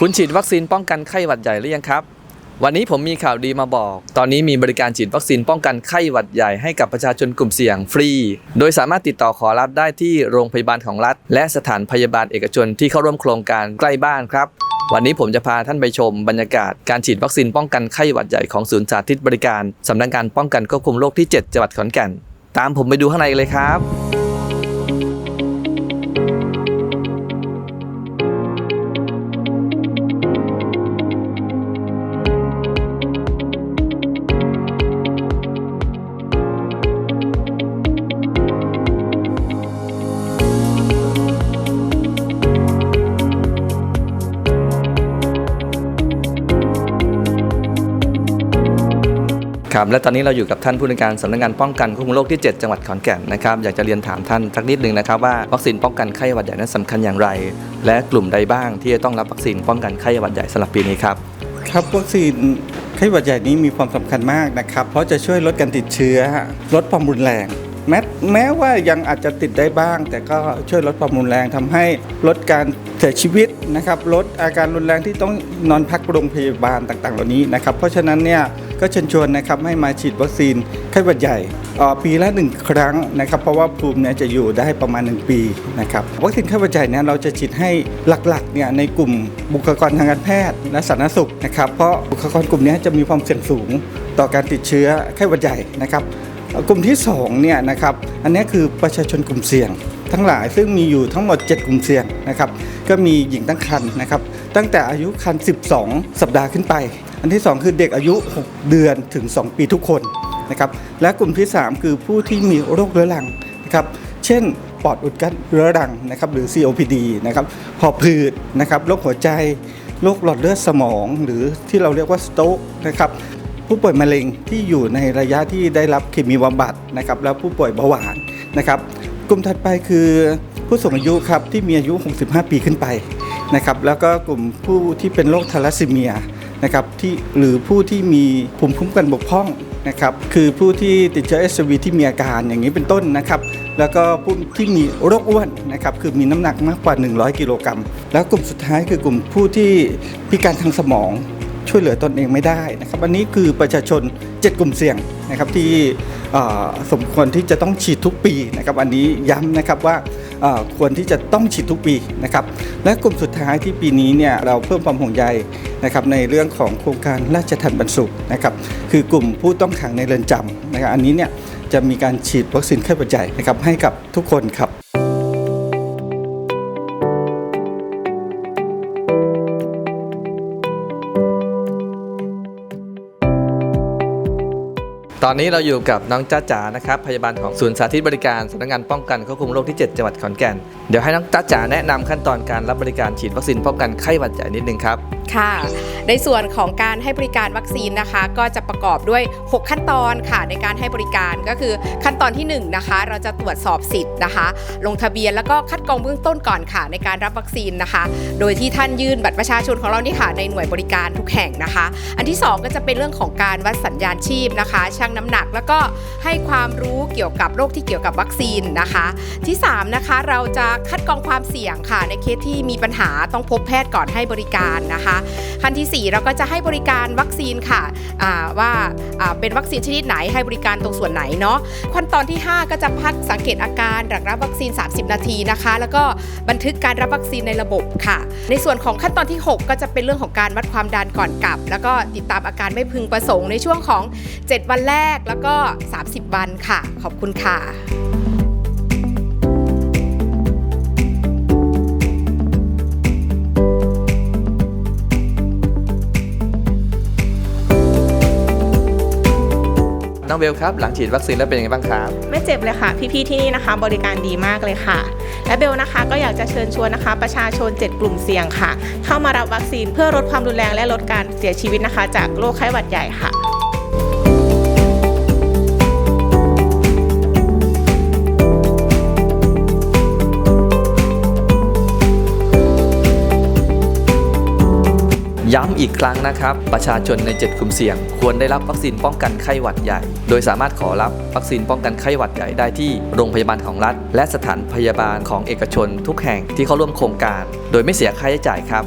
คุณฉีดวัคซีนป้องกันไข้หวัดใหญ่หรือยังครับ วันนี้ผมมีข่าวดีมาบอก ตอนนี้มีบริการฉีดวัคซีนป้องกันไข้หวัดใหญ่ให้กับประชาชนกลุ่มเสี่ยงฟรี โดยสามารถติดต่อขอรับได้ที่โรงพยาบาลของรัฐ และสถานพยาบาลเอกชนที่เข้าร่วมโครงการใกล้บ้านครับวันนี้ผมจะพาท่านไปชมบรรยากาศการฉีดวัคซีนป้องกันไข้หวัดใหญ่ของศูนย์สาธิตบริการสำนักงานป้องกันควบคุมโรคที่ 7 จังหวัดขอนแก่น ตามผมไปดูข้างในเลยครับ ครับและตอนนี้เราอยู่กับท่านผู้ในการสำนักงานป้องกันควบคุมโรคที่ 7 จังหวัดขอนแก่นนะครับอยากจะเรียนถามท่านสักนิดหนึ่งนะครับว่าวัคซีนป้องกันไข้หวัดใหญ่นั้นสำคัญอย่างไร และกลุ่มใดบ้างที่จะต้องรับวัคซีนป้องกันไข้หวัดใหญ่สำหรับปีนี้ครับครับวัคซีนไข้หวัดใหญ่นี้มีความสำคัญมากนะครับ เพราะจะช่วยลดการติดเชื้อ ลดความรุนแรง แม้แม้ว่ายังอาจจะติดได้บ้าง แต่ก็ช่วยลดความรุนแรงทำให้ลดการเสียชีวิตนะครับ ลดอาการรุนแรงที่ต้องนอนพักโรงพยาบาลต่าง ๆ เหล่านี้นะครับ เพราะฉะนั้นเนี่ย ก็เชิญชวนนะครับให้มาฉีดวัคซีนไข้หวัดใหญ่ปีละหนึ่งครั้งนะครับ เพราะว่าภูมิเนี่ยจะอยู่ได้ประมาณ 1 ปีนะครับวัคซีนไข้หวัดใหญ่เนี่ยเราจะฉีดให้หลักๆเนี่ยในกลุ่มบุคลากรทางการแพทย์และสาธารณสุขนะครับเพราะบุคลากรกลุ่มนี้จะมีความเสี่ยงสูงต่อการติดเชื้อไข้หวัดใหญ่นะครับกลุ่มที่2เนี่ยนะครับอันนี้คือประชาชนกลุ่มเสี่ยง ทั้งหลายซึ่งมีอยู่ทั้งหมด 7 กลุ่มเสี่ยงนะครับก็มีหญิงตั้งครรภ์นะครับตั้งแต่อายุครรภ์12 สัปดาห์ขึ้นไป อันที่ 2 คือเด็กอายุ 6 เดือนถึง 2 ปีทุกคนนะครับและกลุ่มที่ 3 คือผู้ที่มีโรคเรื้อรังนะครับเช่นปอดอุดกั้นเรื้อรังนะครับหรือ COPD นะครับหอบหืดนะครับโรคหัวใจโรคหลอดเลือดสมอง หรือที่เราเรียกว่าสโตรกนะครับผู้ป่วยมะเร็งที่อยู่ในระยะที่ได้รับเคมีบำบัดนะครับแล้วผู้ป่วยเบาหวานนะครับกลุ่มถัดไปคือผู้สูงอายุครับที่มีอายุ 65 ปีขึ้นไปนะครับแล้วก็กลุ่มผู้ที่เป็นโรคทาลัสซีเมีย นะครับที่หรือผู้ที่มีภูมิคุ้มกันบกพร่องนะครับคือผู้ที่ติดเชื้อ HIV ที่มีอาการอย่างนี้เป็นต้นนะครับแล้วก็ผู้ที่มีโรคอ้วนนะครับคือมีน้ำหนักมากกว่า 100 กิโลกรัมแล้วกลุ่มสุดท้ายคือกลุ่มผู้ที่พิการทางสมองช่วยเหลือตนเองไม่ได้นะครับอันนี้คือประชาชน 7 กลุ่มเสี่ยงนะครับที่สมควรที่จะต้องฉีดทุกปีนะครับอันนี้ย้ำนะครับว่า ควรที่จะต้องฉีดทุกปีนะครับและกลุ่มสุดท้ายที่ปีนี้เนี่ยเราเพิ่มความห่วงใยนะครับในเรื่องของโครงการราชทันบรรสุขนะครับคือกลุ่มผู้ต้องขังในเรือนจำนะครับอันนี้เนี่ยจะมีการฉีดวัคซีนไข้หวัดใหญ่นะครับให้กับทุกคนครับ ตอนนี้เราอยู่กับน้องจ้าจ๋านะครับพยาบาลของศูนย์สาธิตบริการสำนักงานป้องกันควบคุมโรคที่ 7 จังหวัดขอนแก่น เดี๋ยวให้น้องจ้าจ๋าแนะนำขั้นตอนการรับบริการฉีดวัคซีนป้องกันไข้หวัดใหญ่นิดนึงครับ ค่ะ ในส่วนของการให้บริการวัคซีนนะคะ ก็จะประกอบด้วย 6 ขั้นตอนค่ะในการให้บริการก็คือขั้นตอนที่1นะคะเราจะตรวจสอบสิทธิ์นะคะ ลงทะเบียนแล้วก็คัดกรองเบื้องต้นก่อนค่ะ ในการรับวัคซีนนะคะ โดยที่ท่านยื่นบัตรประชาชนของเรานี่ค่ะในหน่วยบริการทุกแห่งนะคะ อันที่ 2 ก็จะเป็นเรื่องของการวัดสัญญาณชีพนะคะชั่งน้ำหนักแล้วก็ให้ความรู้เกี่ยวกับโรคที่เกี่ยวกับวัคซีนนะคะ ที่ 3 นะคะเราจะคัดกรองความเสี่ยงค่ะ ในเคสที่มีปัญหาต้องพบแพทย์ก่อนให้บริการนะคะขั้นทีสี่ 4 เราก็จะให้บริการวัคซีนค่ะว่าอ่าเป็นวัคซีนชนิดไหนให้บริการตรงส่วนไหนเนาะขั้นตอนที่ 5 ก็จะพักสังเกตอาการหลังรับวัคซีน 30 นาทีนะคะ แล้วก็บันทึกการรับวัคซีนในระบบค่ะ ในส่วนของขั้นตอนที่ 6 ก็จะเป็นเรื่องของการวัดความดันก่อนกลับ แล้วก็ติดตามอาการไม่พึงประสงค์ในช่วงของ 7 วันแรกแล้วก็ 30 วันค่ะ ขอบคุณค่ะ น้องเบลครับ หลังฉีดวัคซีนแล้วเป็นยังไงบ้างครับ ไม่เจ็บเลยค่ะ พี่ๆที่นี่นะคะ บริการดีมากเลยค่ะ และเบลนะคะก็อยากจะเชิญชวนนะคะ ประชาชน 7 กลุ่มเสี่ยงค่ะ เข้ามารับวัคซีนเพื่อลดความรุนแรงและลดการเสียชีวิตนะคะ จากโรคไข้หวัดใหญ่ค่ะ ย้ำอีกครั้งนะครับ ประชาชนใน 7 กลุ่มเสี่ยง ควรได้รับวัคซีนป้องกันไข้หวัดใหญ่ โดยสามารถขอรับวัคซีนป้องกันไข้หวัดใหญ่ได้ที่โรงพยาบาลของรัฐ และสถานพยาบาลของเอกชนทุกแห่งที่เข้าร่วมโครงการ โดยไม่เสียค่าใช้จ่ายครับ